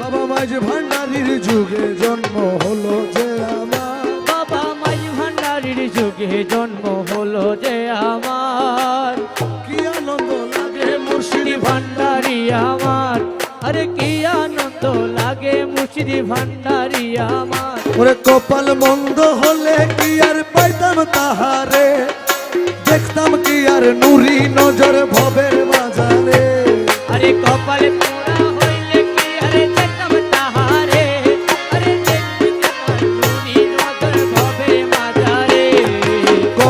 বাবা মাঝ ভান্ডারির যুগে জন্ম হলো যে আমার। বাবা মাঝ ভান্ডারির যুগে জন্ম হলো যে আমার। কি আনন্দ লাগে মুর্শিদি ভান্ডারি আমার। আরে কি আনন্দ লাগে মুর্শিদি ভান্ডারি আমার। ওরে কপাল মন্দ হলে কি আর পাইতাম তাহারে? দেখতাম কি আর নুরি নজর ভবের মাঝারে। আরে কপাল পোড়া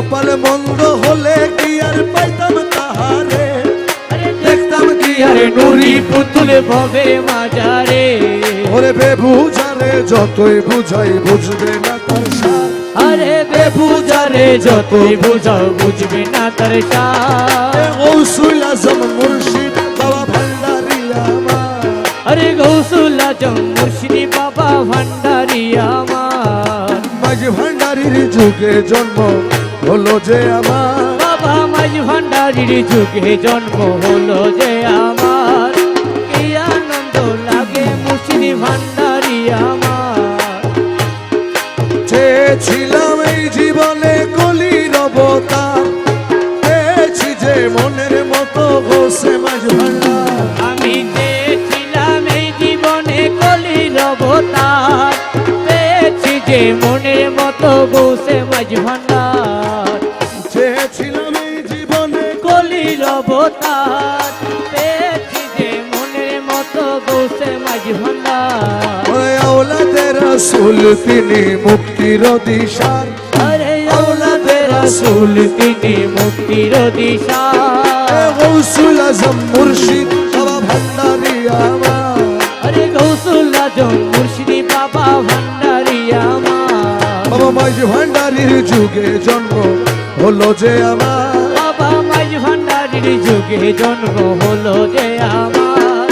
কপাল মন্দ হলে কি আর পাইতাম তাহারে? দেখতাম কি আর নুরি পুতুল ভবে মাজারে। ওরে বেবুঝারে যতই বুঝাই বুঝবে না তার সার। আরে বেবুজারে যতই বুঝাও বুঝবে না তার সার। গৌসুল আজম মুর্শিদ বাবা ভান্ডারি আমার। আরে গৌসুল আজম মুর্শিদি বাবা ভান্ডারি আমার। মাঝ ভান্ডারির যুগে জন্ম হলো যে আমার। বাবা মাঝ ভান্ডারির যুগে জন্ম হলো যে আমার। কি আনন্দ লাগে মুর্শিদি ভান্ডারি আমার। চেয়েছিলাম এই জীবনে কলির অবতার। পেয়েছি যে মনের মতো বসে মাঝ ভান্ডার। আমি চেয়েছিলাম এই জীবনে কলির অবতার। পেয়েছি যে মনের মতো বসে মাঝ ভান্ডার। অবতার পেয়েছি যে মনের মতো বসে মাঝ ভান্ডার। ওই আওলাদের রাসূল তিনি মুক্তির দিশার আরে আওলাদে রাসূল তিনি মুক্তির দিশা এ গৌসুল আজম মুর্শিদ বাবা ভান্ডারি আমার। আরে গৌসুল আজম মুর্শিদি বাবা ভান্ডারি আমার। বাবা মাঝ ভান্ডারির যুগে জন্ম হলো যে আমার। ভান্ডারির যুগে জন্ম হলো যে আমার।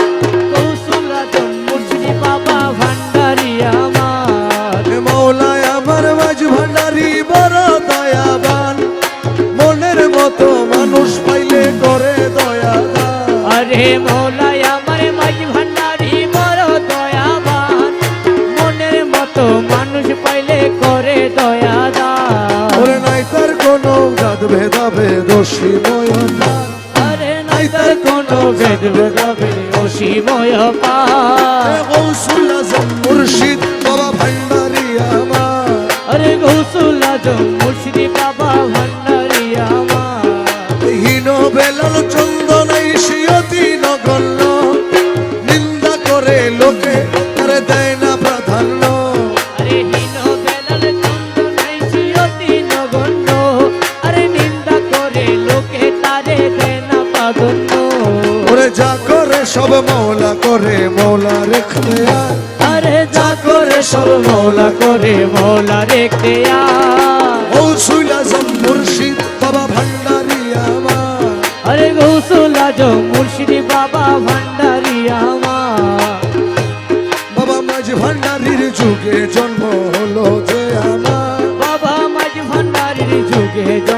মুর্শিদি বাবা ভান্ডারি আমার। মৌলায় আমার মাঝ ভান্ডারি বড় দয়াবান। মনের মতো মানুষ পাইলে করে দয়া। আরে মৌলাই জাত ভেদাবে দোষী ময়নার আরে নাই তার কোন ভেদ পার গৌসুল আজম মুর্শিদ বাবা ভান্ডারি আমার। আরে গৌসুল আজম মুর্শিদি বাবা ভান্ডারি জগত যা করে সব মৌলা করে মৌলা রেখে আরে যা করে সব মৌলা করে মৌলা রেখে যুগে জন্ম হলো যে আমার। বাবা মাঝ ভান্ডারির যুগে জন্ম